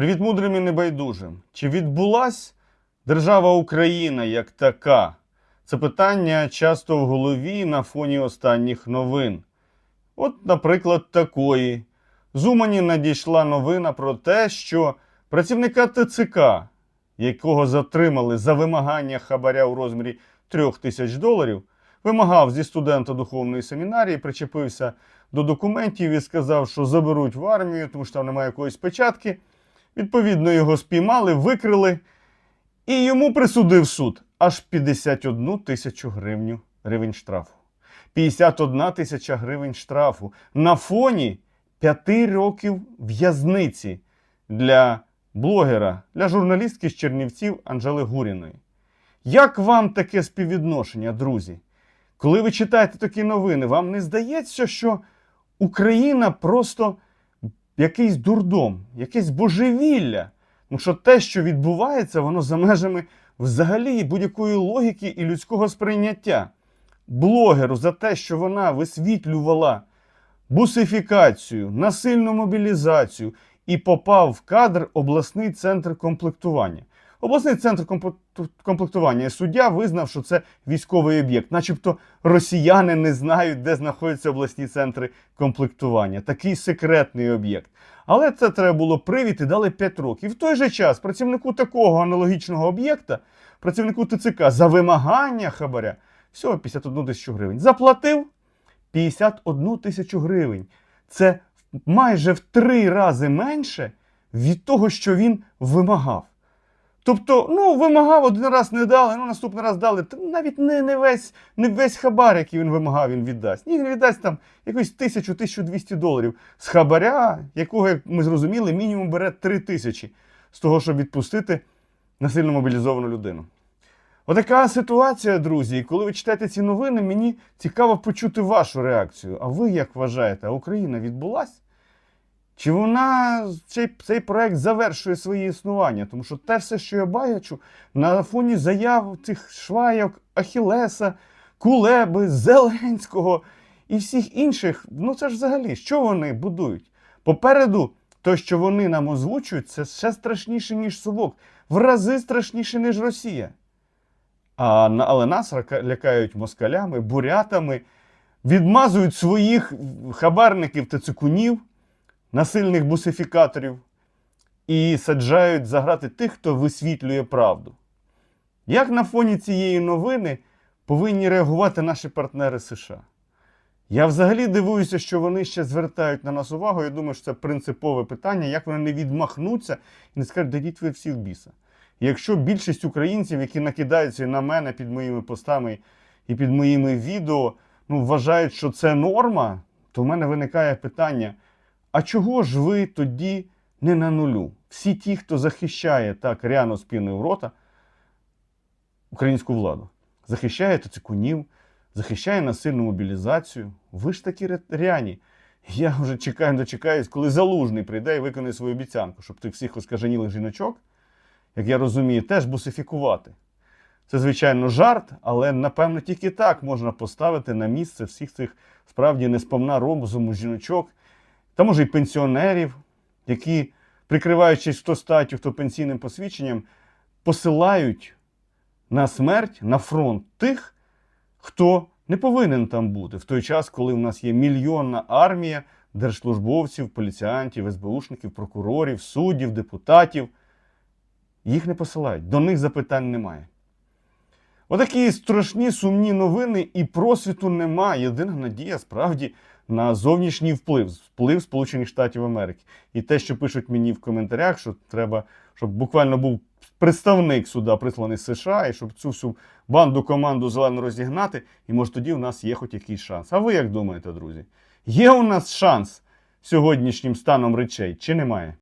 Привіт мудрим і небайдужим. Чи відбулась держава Україна як така? Це питання часто в голові на фоні останніх новин. От, наприклад, такої. З Умані надійшла новина про те, що працівника ТЦК, якого затримали за вимагання хабаря у розмірі трьох тисяч доларів, вимагав зі студента духовної семінарії, причепився до документів і сказав, що заберуть в армію, тому що там немає якоїсь печатки. Відповідно, його спіймали, викрили, і йому присудив суд аж 51 тисячу гривень штрафу. 51 тисяча гривень штрафу на фоні 5 років в'язниці для блогера, для журналістки з Чернівців Анжели Гуріної. Як вам таке співвідношення, друзі? Коли ви читаєте такі новини, вам не здається, що Україна просто якийсь дурдом, якесь божевілля? Ну що те, що відбувається, воно за межами взагалі будь-якої логіки і людського сприйняття. Блогеру за те, що вона висвітлювала бусифікацію, насильну мобілізацію і попав в кадр обласний центр комплектування. Обласний центр комплектування суддя визнав, що це військовий об'єкт, начебто росіяни не знають, де знаходяться обласні центри комплектування. Такий секретний об'єкт. Але це треба було привід і дали 5 років. І в той же час працівнику такого аналогічного об'єкта, працівнику ТЦК за вимагання хабаря всього 51 тисячу гривень. Заплатив 51 тисячу гривень. Це майже в три рази менше від того, що він вимагав. Тобто, ну, вимагав один раз не дали, ну наступний раз дали. Навіть не, не, весь, не весь хабар, який він вимагав, він віддасть. Ні, він віддасть там якось 1000-1200 доларів з хабаря, якого, як ми зрозуміли, мінімум бере 3 тисячі з того, щоб відпустити насильно мобілізовану людину. Отака ситуація, друзі. І коли ви читаєте ці новини, мені цікаво почути вашу реакцію. А ви як вважаєте, Україна відбулась? Чи вона цей, цей проект завершує своє існування? Тому що те все, що я бачу, на фоні заяв цих швайок, Ахілеса, Кулеби, Зеленського і всіх інших, ну це ж взагалі, що вони будують? Попереду, то, що вони нам озвучують, це ще страшніше, ніж совок, в рази страшніше, ніж Росія. А, але нас лякають москалями, бурятами, відмазують своїх хабарників та цикунів, насильних бусифікаторів і саджають заграти тих, хто висвітлює правду. Як на фоні цієї новини повинні реагувати наші партнери США? Я взагалі дивуюся, що вони ще звертають на нас увагу. Я думаю, що це принципове питання, як вони не відмахнуться і не скажуть, дадіть ви всі в біса. Якщо більшість українців, які накидаються на мене під моїми постами і під моїми відео, ну, вважають, що це норма, то в мене виникає питання: а чого ж ви тоді не на нулю? Всі ті, хто захищає так ряно спіною в рота українську владу, захищає цикунів, захищає насильну мобілізацію. Ви ж такі ряні. Я вже чекаю, дочекаюсь, коли залужний прийде і виконає свою обіцянку, щоб тих всіх оскаженілих жіночок, як я розумію, теж бусифікувати. Це, звичайно, жарт, але напевно тільки так можна поставити на місце всіх цих справді несповна розуму жіночок, та може й пенсіонерів, які, прикриваючись хто статтю, хто пенсійним посвідченням, посилають на смерть, на фронт тих, хто не повинен там бути в той час, коли в нас є мільйонна армія держслужбовців, поліціянтів, СБУшників, прокурорів, суддів, депутатів. Їх не посилають, до них запитань немає. Отакі страшні сумні новини і просвіту немає. Єдина надія справді на зовнішній вплив, вплив Сполучених Штатів Америки. І те, що пишуть мені в коментарях, що треба, щоб буквально був представник суда присланий з США, і щоб цю всю банду команду зелену розігнати, і може тоді у нас є хоч якийсь шанс. А ви як думаєте, друзі? Є у нас шанс сьогоднішнім станом речей чи немає?